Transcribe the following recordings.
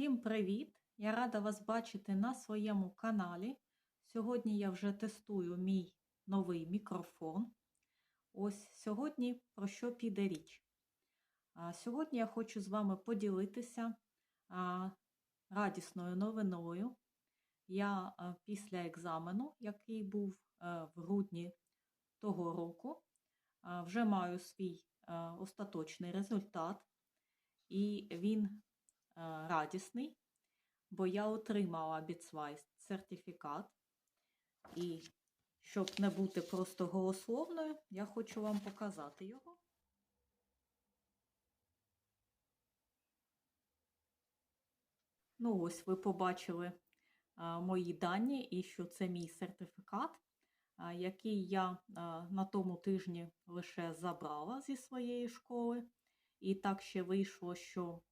Всім привіт! Я рада вас бачити на своєму каналі. Сьогодні я вже тестую мій новий мікрофон. Ось сьогодні про що піде річ. Сьогодні я хочу з вами поділитися радісною новиною. Я після екзамену, який був а, в грудні того року, вже маю свій а, остаточний результат, і він радісний, бо я отримала Біцвайс сертифікат. І щоб не бути просто голословною, я хочу вам показати його. Ну, ось ви побачили а, мої дані і що це мій сертифікат, а, який я на тому тижні лише забрала зі своєї школи. І так ще вийшло, що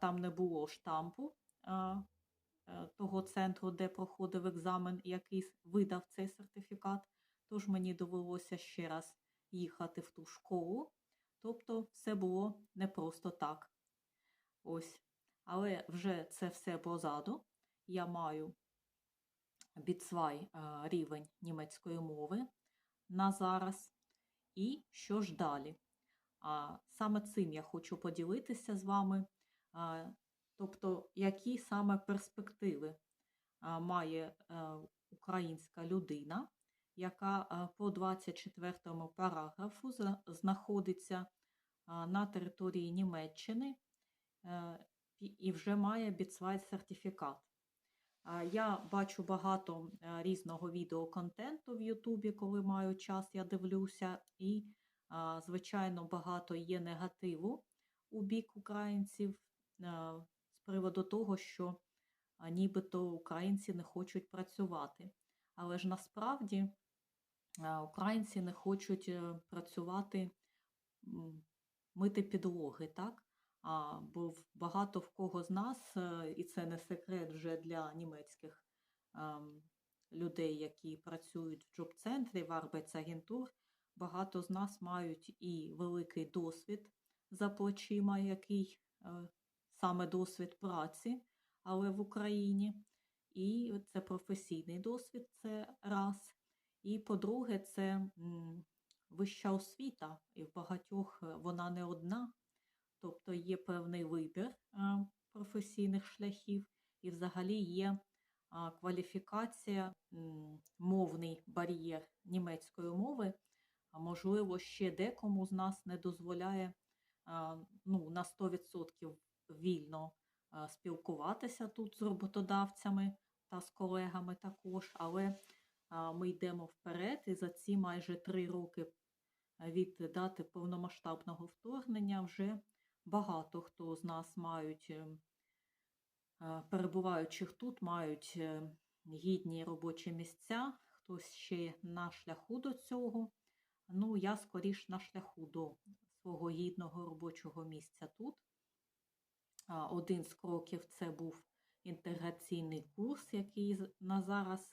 там не було штампу е, того центру, де проходив екзамен, який видав цей сертифікат. Тож мені довелося ще раз їхати в ту школу. Тобто все було не просто так. Ось. Але вже це все позаду. Я маю біцвай рівень німецької мови на зараз. І що ж далі? А саме цим я хочу поділитися з вами. Тобто, які саме перспективи має українська людина, яка по 24 параграфу знаходиться на території Німеччини е, і вже має біцвай сертифікат. Я бачу багато е, різного відеоконтенту в Ютубі, коли маю час, я дивлюся, і, звичайно, багато є негативу у бік українців з приводу того, що нібито українці не хочуть працювати. Але ж насправді українці не хочуть е, працювати, мити підлоги, так? А, Бо багато в кого з нас, е, і це не секрет вже для німецьких ем, людей, які працюють в джоб-центрі, в Арбецагентур, багато з нас мають і великий досвід за плечима, який е, саме досвід праці, але в Україні. І це професійний досвід, це раз. І по-друге, це вища освіта, і в багатьох е, вона не одна. Тобто є певний вибір професійних шляхів, і взагалі є кваліфікація, мовний бар'єр німецької мови, а можливо, ще декому з нас не дозволяє ну, на 100% вільно спілкуватися тут з роботодавцями та з колегами також, але ми йдемо вперед, і за ці майже три роки від дати повномасштабного вторгнення вже Багато хто з нас мають, е, е, перебуваючих тут, мають е, гідні робочі місця, хтось ще на шляху до цього. Ну, я скоріш на шляху до свого гідного робочого місця тут. Один з кроків це був інтеграційний курс, який на зараз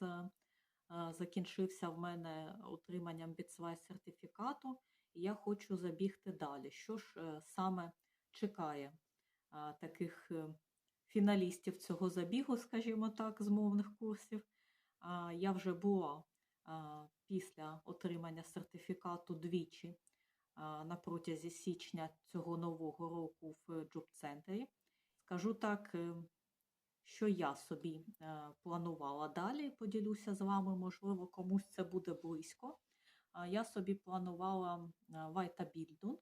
закінчився в мене отриманням біцвай сертифікату, і я хочу забігти далі. Що ж саме чекає таких е, фіналістів цього забігу, скажімо так, з мовних курсів. Я вже була після отримання сертифікату двічі на протязі січня цього нового року в джоб-центрі. Скажу так, е, що я собі е, планувала далі, поділюся з вами, можливо, комусь це буде близько. Я собі планувала Вайтабільдун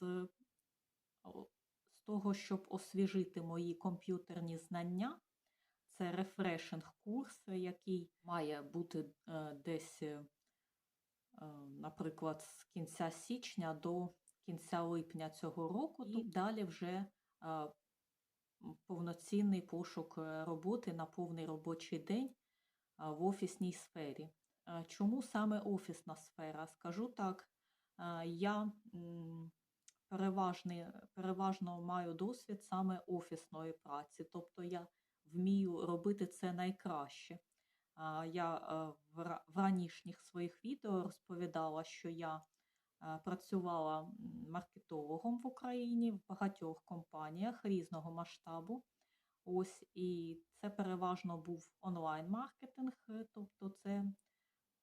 з з того, щоб освіжити мої комп'ютерні знання. Це рефрешинг курс, який має бути е, десь, е, наприклад, з кінця січня до кінця липня цього року, і далі вже е, повноцінний пошук роботи на повний робочий день в офісній сфері. Чому саме офісна сфера? Скажу так, я переважно маю досвід саме офісної праці, тобто я вмію робити це найкраще. Я е, в ранішніх своїх відео розповідала, що я Е, Працювала маркетологом в Україні в багатьох компаніях різного масштабу. Ось і це переважно був онлайн-маркетинг, е, тобто це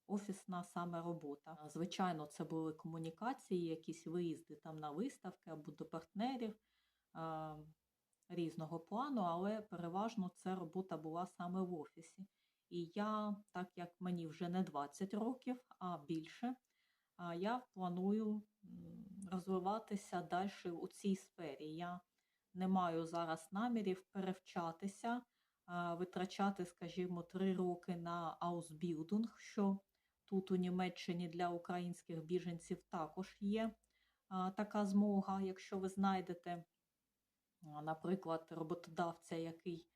офісна саме робота. Звичайно, це були комунікації, якісь виїзди там на виставки або до партнерів а, різного плану, але переважно це робота була саме в офісі. І я, так як мені вже не 20 років, а більше, я планую розвиватися далі у цій сфері. Я не маю зараз намірів перевчатися, витрачати, скажімо, три роки на аусбілдинг, що тут у Німеччині для українських біженців також є така змога, якщо ви знайдете, наприклад, роботодавця, який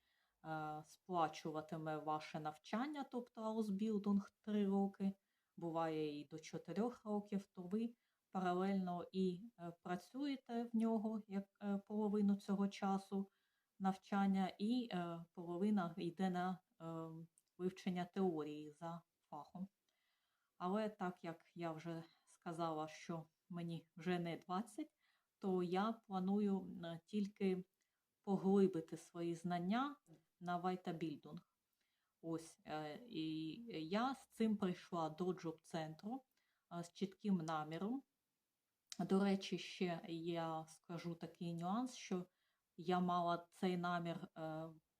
сплачуватиме ваше навчання, тобто аусбілдинг три роки, буває і до чотирьох років, то ви паралельно і е, працюєте в нього як е, половину цього часу навчання, і е, половина йде на вивчення теорії за фахом. Але так як я вже сказала, що мені вже не 20, то я планую тільки поглибити свої знання на вайтабільдинг. Ось, е, і я з цим прийшла до джоб-центру е, з чітким наміром. До речі, ще я скажу такий нюанс, що я мала цей намір е,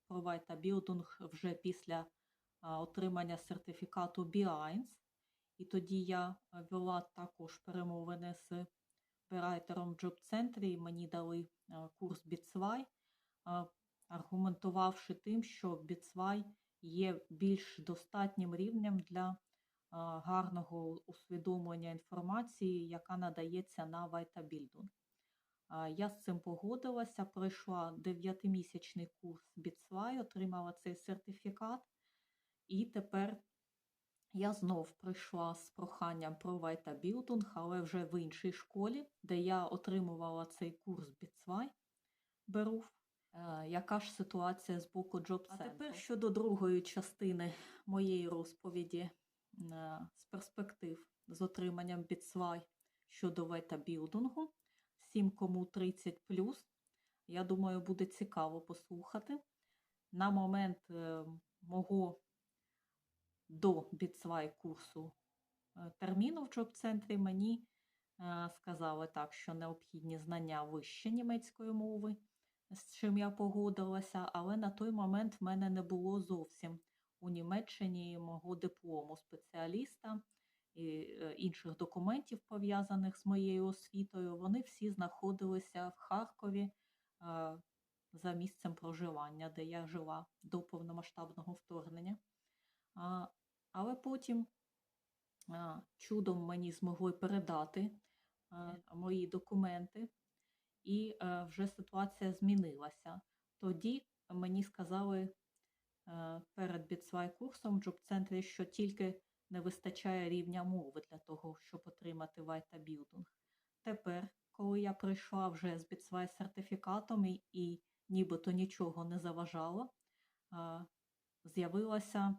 про вайтабілдинг вже після е, отримання сертифікату B1. І тоді я е, вела також перемовини з берайтером в джоб-центрі, і мені дали е, курс B2, е, аргументувавши тим, що B2 є більш достатнім рівнем для гарного усвідомлення інформації, яка надається на вайтабільдинг. Я з цим погодилася, пройшла 9-місячний курс B2, отримала цей сертифікат, і тепер я знов прийшла з проханням про вайтабілдинг, але вже в іншій школі, де я отримувала цей курс B2, беру. Е, Яка ж ситуація з боку Job А тепер щодо другої частини моєї розповіді е, з перспектив з отриманням B2 щодо вайтабілдингу. Всім, кому 30 я думаю, буде цікаво послухати. На момент е, мого до біцвай курсу терміну в джоб-центрі мені сказали так, що необхідні знання вище німецької мови, з чим я погодилася, але на той момент в мене не було зовсім у Німеччині мого диплому спеціаліста і е, інших документів, пов'язаних з моєю освітою. Вони всі знаходилися в Харкові е, за місцем проживання, де я жила до повномасштабного вторгнення. Але потім чудом мені змогли передати мої документи, і а, вже ситуація змінилася. Тоді мені сказали а, перед біцвай курсом в джоб-центрі, що тільки не вистачає рівня мови для того, щоб отримати вайтабілдинг. Тепер, коли я прийшла вже з біцвай сертифікатом і, і нібито нічого не заважало, а, з'явилася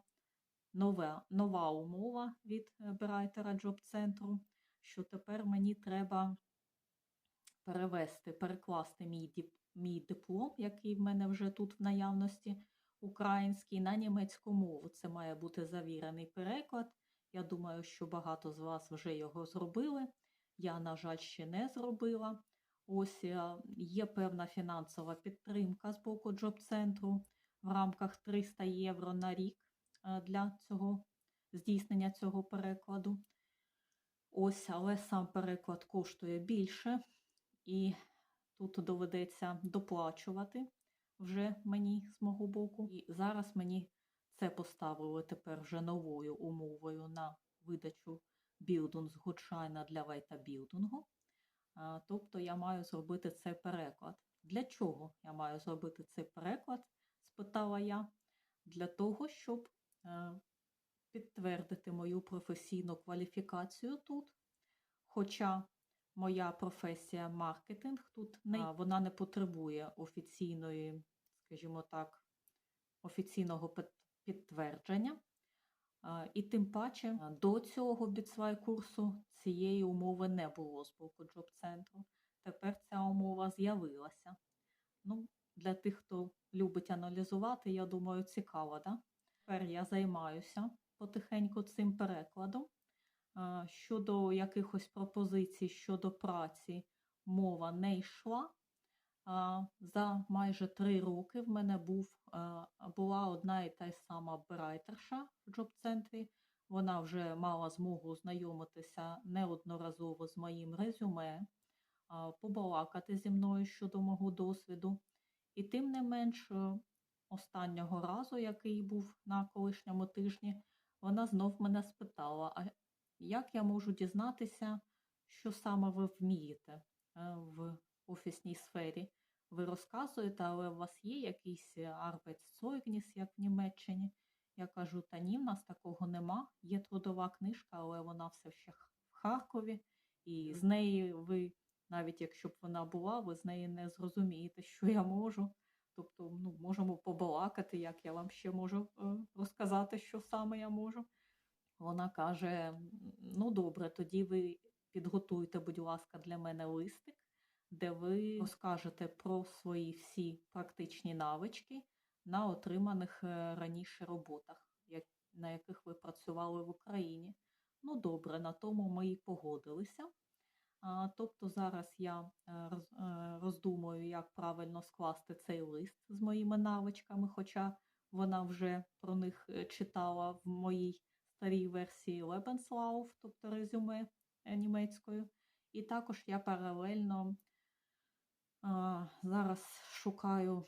нова, нова умова від е, Берайтера Джоб-центру, що тепер мені треба перевести, перекласти мій, мій диплом, який в мене вже тут в наявності, український, на німецьку мову. Це має бути завірений переклад. Я думаю, що багато з вас вже його зробили. Я, на жаль, ще не зробила. Ось е, є певна фінансова підтримка з боку Джоб-центру в рамках 300 євро на рік е, для цього здійснення цього перекладу. Ось, але сам переклад коштує більше, і тут доведеться доплачувати вже мені з мого боку. І зараз мені це поставили тепер вже новою умовою на видачу білдунг-гудшайна для вайтабілдингу. Тобто я маю зробити цей переклад. Для чого я маю зробити цей переклад? спитала я. Для того, щоб е, підтвердити мою професійну кваліфікацію тут. Хоча моя професія маркетинг тут не вона не потребує офіційної, скажімо так, офіційного підтвердження. І тим паче до цього біцвай курсу цієї умови не було з боку джоб-центру. Тепер ця умова з'явилася. Ну, для тих, хто любить аналізувати, я думаю, цікаво, да? Тепер я займаюся потихеньку цим перекладом. Щодо якихось пропозицій щодо праці мова не йшла. За майже три роки в мене був, була одна і та сама бирайтерша в джоб-центрі. Вона вже мала змогу знайомитися неодноразово з моїм резюме, побалакати зі мною щодо мого досвіду. І тим не менш, е, останнього разу, який був на колишньому тижні, вона знов мене спитала, як я можу дізнатися, що саме ви вмієте е, в офісній сфері? Ви розказуєте, але у вас є якийсь Arbeitszeugnis, як в Німеччині? Я кажу, та ні, в нас такого нема. Є трудова книжка, але вона все ще в Харкові, і з неї ви, навіть якщо б вона була, ви з неї не зрозумієте, що я можу. Тобто, ну, можемо побалакати, як я вам ще можу е, розказати, що саме я можу. Вона каже: ну добре, тоді ви підготуйте, будь ласка, для мене листик, де ви розкажете про свої всі практичні навички на отриманих е, раніше роботах, на яких ви працювали в Україні. Ну, добре, на тому ми і погодилися. Тобто зараз я е, е, роздумую, як правильно скласти цей лист з моїми навичками, хоча вона вже про них читала в моїй старій версії Lebenslauf, тобто резюме німецькою. І також я паралельно а, зараз шукаю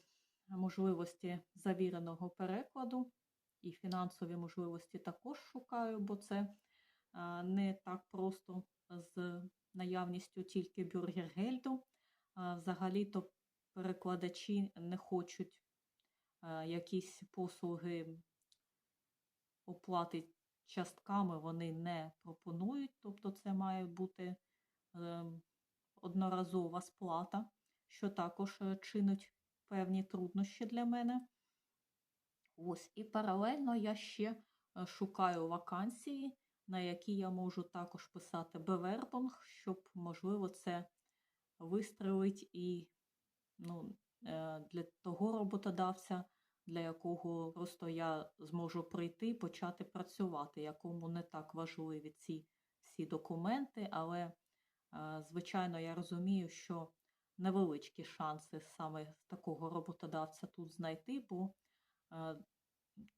можливості завіреного перекладу, і фінансові можливості також шукаю, бо це а, не так просто з наявністю тільки бюргергельду. Взагалі-то перекладачі не хочуть а, якісь послуги оплати частками вони не пропонують, тобто це має бути е, одноразова сплата, що також е, чинить певні труднощі для мене. Ось, І паралельно я ще е, шукаю вакансії, на які я можу також писати бевербонг, щоб, можливо, це вистрелить і ну, е, для того роботодавця для якого просто я зможу прийти почати працювати, якому не так важливі ці всі документи, але, звичайно, я розумію, що невеличкі шанси саме такого роботодавця тут знайти, бо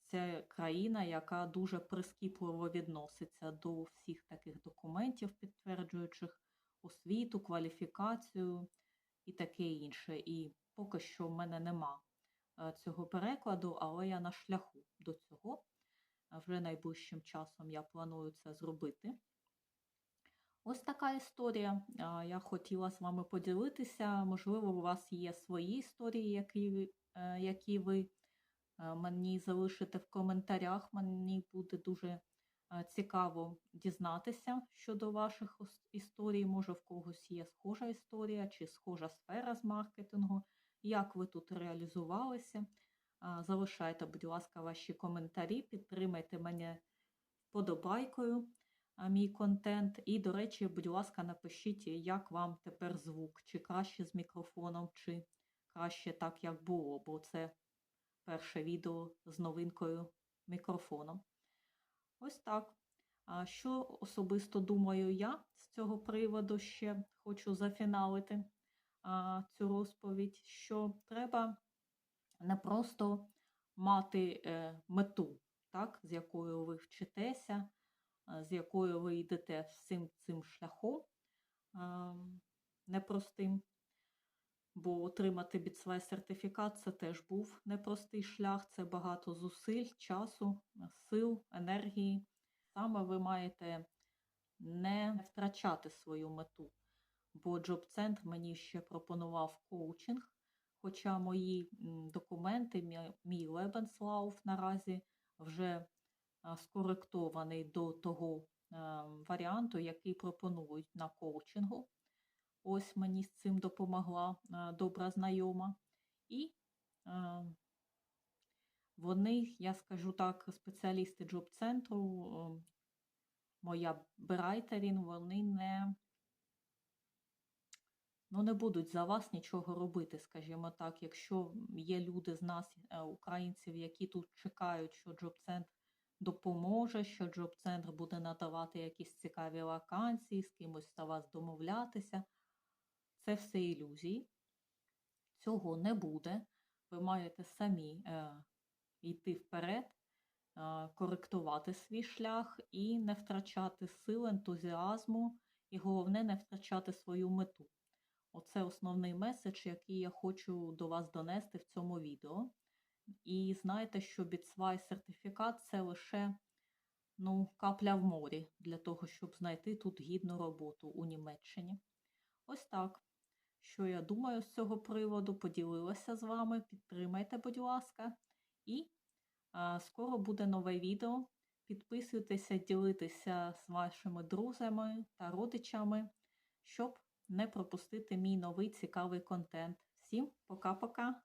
це країна, яка дуже прискіпливо відноситься до всіх таких документів, підтверджуючих освіту, кваліфікацію і таке інше. І поки що в мене нема Е, цього перекладу, але я на шляху до цього. Е, вже найближчим часом я планую це зробити. Ось така історія. Е, я хотіла з вами поділитися. Можливо, у вас є свої історії, які, які ви мені залишите в коментарях. Мені буде дуже цікаво дізнатися щодо ваших історій. Може, в когось є схожа історія чи схожа сфера з маркетингу як ви тут реалізувалися. Залишайте, будь ласка, ваші коментарі, підтримайте мене вподобайкою, мій контент. І, до речі, будь ласка, напишіть, як вам тепер звук, чи краще з мікрофоном, чи краще так, як було, бо це перше відео з новинкою мікрофоном. Ось так. Що особисто думаю я з цього приводу ще хочу зафіналити цю розповідь, що треба не просто мати е, мету, так, з якою ви вчитеся, з якою ви йдете всім цим шляхом непростим. Бо отримати біцвай сертифікат це теж був непростий шлях, це багато зусиль, часу, сил, енергії. Саме ви маєте не втрачати свою мету бо Джоб-центр мені ще пропонував коучинг. Хоча мої документи, мій Lebenslauf наразі вже скоректований до того варіанту, який пропонують на коучингу. Ось мені з цим допомогла добра знайома. І Вони, я скажу так, спеціалісти джоб-центру, е, моя Брайтерін, вони не, ну, не будуть за вас нічого робити, скажімо так. Якщо є люди з нас, е, українців, які тут чекають, що джоб-центр допоможе, що джоб-центр буде надавати якісь цікаві вакансії, з кимось за вас домовлятися, це все ілюзії. Цього не буде. Ви маєте самі е, йти вперед, е, коректувати свій шлях і не втрачати сил, ентузіазму, і головне, не втрачати свою мету. Оце основний меседж, який я хочу до вас донести в цьому відео. І знайте, що BitSwai сертифікат це лише ну, капля в морі для того, щоб знайти тут гідну роботу у Німеччині. Ось так. Що я думаю з цього приводу, поділилася з вами. Підтримайте, будь ласка. І а, скоро буде нове відео. Підписуйтеся, ділитеся з вашими друзями та родичами, щоб не пропустити мій новий цікавий контент. Всім пока-пока!